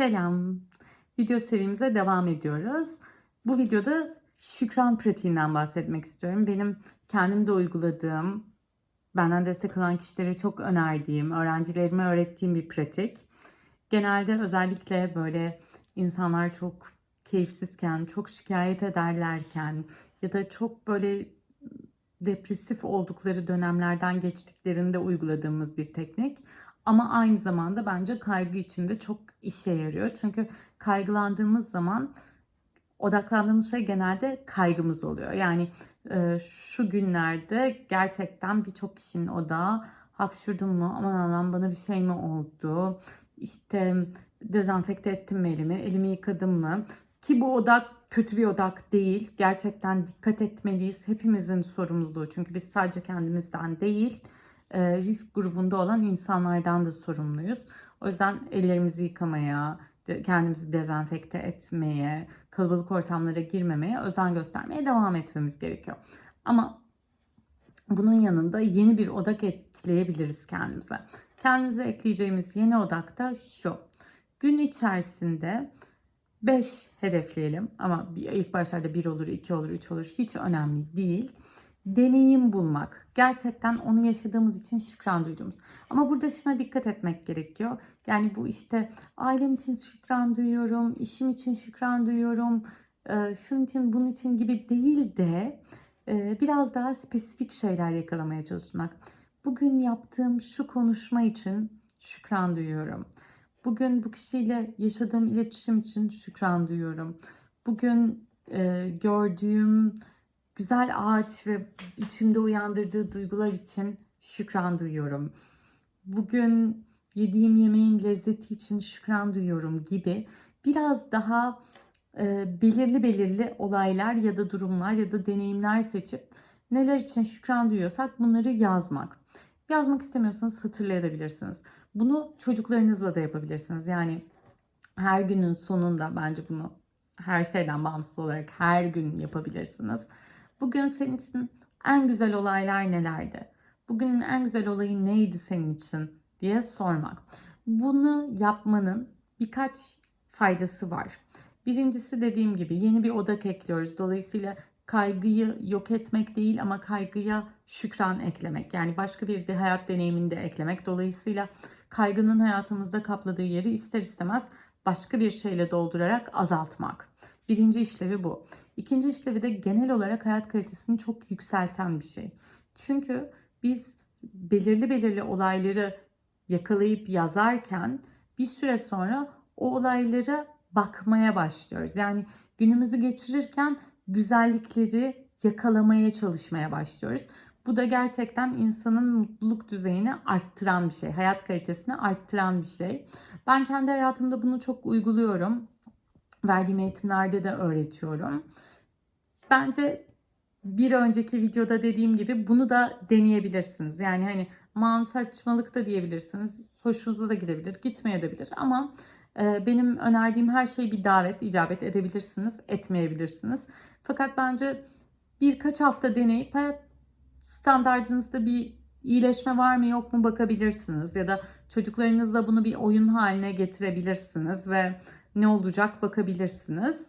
Selam. Video serimize devam ediyoruz. Bu videoda şükran pratiğinden bahsetmek istiyorum. Benim kendim de uyguladığım, benden destek alan kişilere çok önerdiğim, öğrencilerime öğrettiğim bir pratik. Genelde özellikle böyle insanlar çok keyifsizken, çok şikayet ederlerken ya da çok böyle depresif oldukları dönemlerden geçtiklerinde uyguladığımız bir teknik. Ama aynı zamanda bence kaygı içinde çok işe yarıyor. Çünkü kaygılandığımız zaman odaklandığımız şey genelde kaygımız oluyor. Yani e, şu günlerde gerçekten birçok kişinin odağı hapşurdum mu aman Allah'ım bana bir şey mi oldu? İşte dezenfekte ettim mi elimi elimi yıkadım mı? Ki bu odak kötü bir odak değil. Gerçekten dikkat etmeliyiz. Hepimizin sorumluluğu. Çünkü biz sadece kendimizden değil e, risk grubunda olan insanlardan da sorumluyuz. O yüzden ellerimizi yıkamaya, kendimizi dezenfekte etmeye, kalabalık ortamlara girmemeye özen göstermeye devam etmemiz gerekiyor. Ama bunun yanında yeni bir odak ekleyebiliriz kendimize. Kendimize ekleyeceğimiz yeni odak da şu. Gün içerisinde 5 hedefleyelim ama ilk başlarda 1 olur, 2 olur, 3 olur hiç önemli değil. Deneyim bulmak. Gerçekten onu yaşadığımız için şükran duyduğumuz. Ama burada şuna dikkat etmek gerekiyor. Yani bu işte ailem için şükran duyuyorum, işim için şükran duyuyorum, e, şunun için bunun için gibi değil de e, biraz daha spesifik şeyler yakalamaya çalışmak. Bugün yaptığım şu konuşma için şükran duyuyorum. Bugün bu kişiyle yaşadığım iletişim için şükran duyuyorum. Bugün e, gördüğüm güzel ağaç ve içimde uyandırdığı duygular için şükran duyuyorum. Bugün yediğim yemeğin lezzeti için şükran duyuyorum gibi biraz daha e, belirli belirli olaylar ya da durumlar ya da deneyimler seçip neler için şükran duyuyorsak bunları yazmak. Yazmak istemiyorsanız hatırlayabilirsiniz. Bunu çocuklarınızla da yapabilirsiniz. Yani her günün sonunda bence bunu her şeyden bağımsız olarak her gün yapabilirsiniz. Bugün senin için en güzel olaylar nelerdi? Bugünün en güzel olayı neydi senin için diye sormak. Bunu yapmanın birkaç faydası var. Birincisi dediğim gibi yeni bir odak ekliyoruz. Dolayısıyla kaygıyı yok etmek değil ama kaygıya şükran eklemek. Yani başka bir de hayat deneyimini de eklemek. Dolayısıyla kaygının hayatımızda kapladığı yeri ister istemez başka bir şeyle doldurarak azaltmak. Birinci işlevi bu. İkinci işlevi de genel olarak hayat kalitesini çok yükselten bir şey. Çünkü biz belirli belirli olayları yakalayıp yazarken bir süre sonra o olaylara bakmaya başlıyoruz. Yani günümüzü geçirirken güzellikleri yakalamaya çalışmaya başlıyoruz. Bu da gerçekten insanın mutluluk düzeyini arttıran bir şey, hayat kalitesini arttıran bir şey. Ben kendi hayatımda bunu çok uyguluyorum. Verdiğim eğitimlerde de öğretiyorum. Bence bir önceki videoda dediğim gibi bunu da deneyebilirsiniz. Yani hani man saçmalık da diyebilirsiniz. Hoşunuza da gidebilir, gitmeyebilir ama e, benim önerdiğim her şey bir davet, icabet edebilirsiniz, etmeyebilirsiniz. Fakat bence birkaç hafta deneyip hayat standartınızda bir iyileşme var mı yok mu bakabilirsiniz ya da çocuklarınızla bunu bir oyun haline getirebilirsiniz ve ne olacak bakabilirsiniz.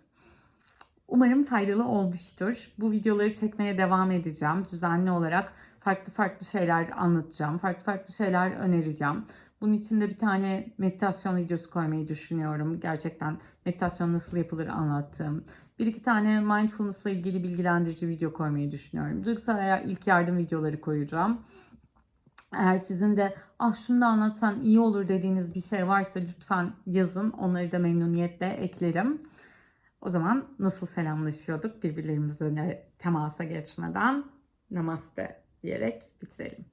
Umarım faydalı olmuştur. Bu videoları çekmeye devam edeceğim. Düzenli olarak farklı farklı şeyler anlatacağım. Farklı farklı şeyler önereceğim. Bunun için de bir tane meditasyon videosu koymayı düşünüyorum. Gerçekten meditasyon nasıl yapılır anlattığım. Bir iki tane mindfulness ile ilgili bilgilendirici video koymayı düşünüyorum. Duygusal ilk yardım videoları koyacağım. Eğer sizin de ah şunu da anlatsan iyi olur dediğiniz bir şey varsa lütfen yazın. Onları da memnuniyetle eklerim. O zaman nasıl selamlaşıyorduk birbirlerimizle temasa geçmeden namaste diyerek bitirelim.